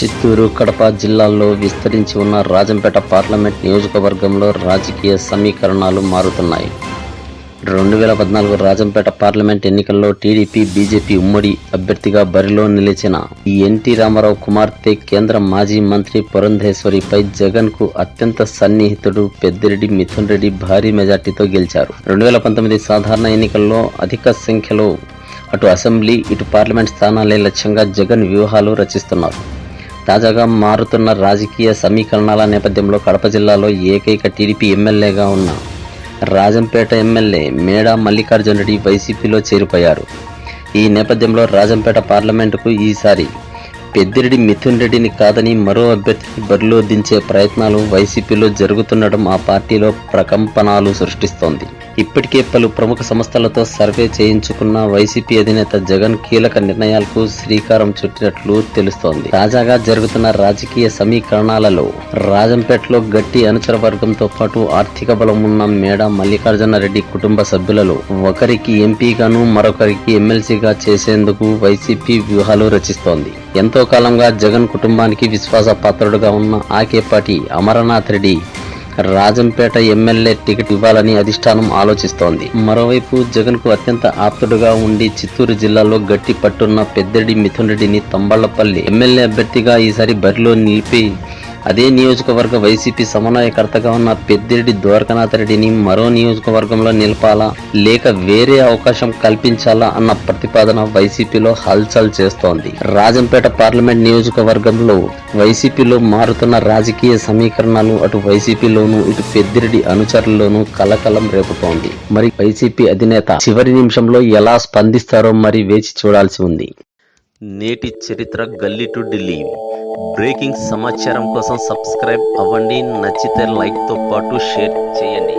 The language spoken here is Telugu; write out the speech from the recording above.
చిత్తూరు కడప జిల్లాల్లో విస్తరించి ఉన్న రాజంపేట పార్లమెంట్ నియోజకవర్గంలో రాజకీయ సమీకరణాలు మారుతున్నాయి. రెండు వేల పద్నాలుగు రాజంపేట పార్లమెంట్ ఎన్నికల్లో టీడీపీ బీజేపీ ఉమ్మడి అభ్యర్థిగా బరిలో నిలిచిన ఈ ఎన్టీ రామారావు కుమార్తె కేంద్ర మాజీ మంత్రి పురంధేశ్వరిపై జగన్కు అత్యంత సన్నిహితుడు పెద్దిరెడ్డి మిథున్ రెడ్డి భారీ మెజార్టీతో గెలిచారు. రెండు వేల పంతొమ్మిది సాధారణ ఎన్నికల్లో అధిక సంఖ్యలో అటు అసెంబ్లీ ఇటు పార్లమెంట్ స్థానాలే లక్ష్యంగా జగన్ వ్యూహాలు రచిస్తున్నారు. తాజాగా మారుతున్న రాజకీయ సమీకరణాల నేపథ్యంలో కడప జిల్లాలో ఏకైక టీడీపీ ఎమ్మెల్యేగా ఉన్న రాజంపేట ఎమ్మెల్యే మేడా మల్లికార్జున రెడ్డి వైసీపీలో చేరిపోయారు ఈ నేపథ్యంలో రాజంపేట పార్లమెంటుకు ఈసారి పెద్దిరెడ్డి మిథున్ రెడ్డిని కాదని మరో అభ్యర్థిని బరిలో దించే ప్రయత్నాలు వైసీపీలో జరుగుతుండడం ఆ పార్టీలో ప్రకంపనాలు సృష్టిస్తోంది. ఇప్పటికే పలు ప్రముఖ సంస్థలతో సర్వే చేయించుకున్న వైసీపీ అధినేత జగన్ కీలక నిర్ణయాలకు శ్రీకారం చుట్టినట్లు తెలుస్తోంది. తాజాగా జరుగుతున్న రాజకీయ సమీకరణాలలో రాజంపేటలో గట్టి అనుచర వర్గంతో పాటు ఆర్థిక బలం ఉన్న మేడ మల్లికార్జున రెడ్డి కుటుంబ సభ్యులలో ఒకరికి ఎంపీగాను మరొకరికి ఎమ్మెల్సీగా చేసేందుకు వైసీపీ వ్యూహాలు రచిస్తోంది. ఎంతో కాలంగా జగన్ కుటుంబానికి విశ్వాస పాత్రుడుగా ఉన్న ఆకేపాటి అమరనాథ్ రెడ్డి రాజంపేట ఎమ్మెల్యే టికెట్ ఇవ్వాలని అధిష్టానం ఆలోచిస్తోంది. మరోవైపు జగన్కు అత్యంత ఆప్తుడుగా ఉండి చిత్తూరు జిల్లాలో గట్టి పట్టున్న పెద్దిరెడ్డి మిథున్ రెడ్డిని తంబళ్ళపల్లి ఎమ్మెల్యే అభ్యర్థిగా ఈసారి బరిలో నిలిపి అదే నియోజకవర్గ వైసీపీ సమన్వయకర్తగా ఉన్న పెద్దిరెడ్డి ద్వారకనాథ్ రెడ్డిని మరో నియోజకవర్గంలో నిలపాలా? లేక వేరే అవకాశం కల్పించాలా? అన్న ప్రతిపాదన వైసీపీలో హల్చల్ చేస్తోంది. రాజంపేట పార్లమెంట్ నియోజకవర్గంలో వైసీపీలో మారుతున్న రాజకీయ సమీకరణాలు అటు వైసీపీలోనూ ఇటు పెద్దిరెడ్డి అనుచరుల్లోనూ కలకలం రేపుతోంది. మరి వైసీపీ అధినేత చివరి నిమిషంలో ఎలా స్పందిస్తారో మరి వేచి చూడాల్సి ఉంది. నేటి చరిత్ర గల్లీ టు ఢిల్లీ. బ్రేకింగ్ సమాచారం కోసం సబ్స్క్రైబ్ అవ్వండి నచ్చితే లైక్తో పాటు షేర్ చేయండి.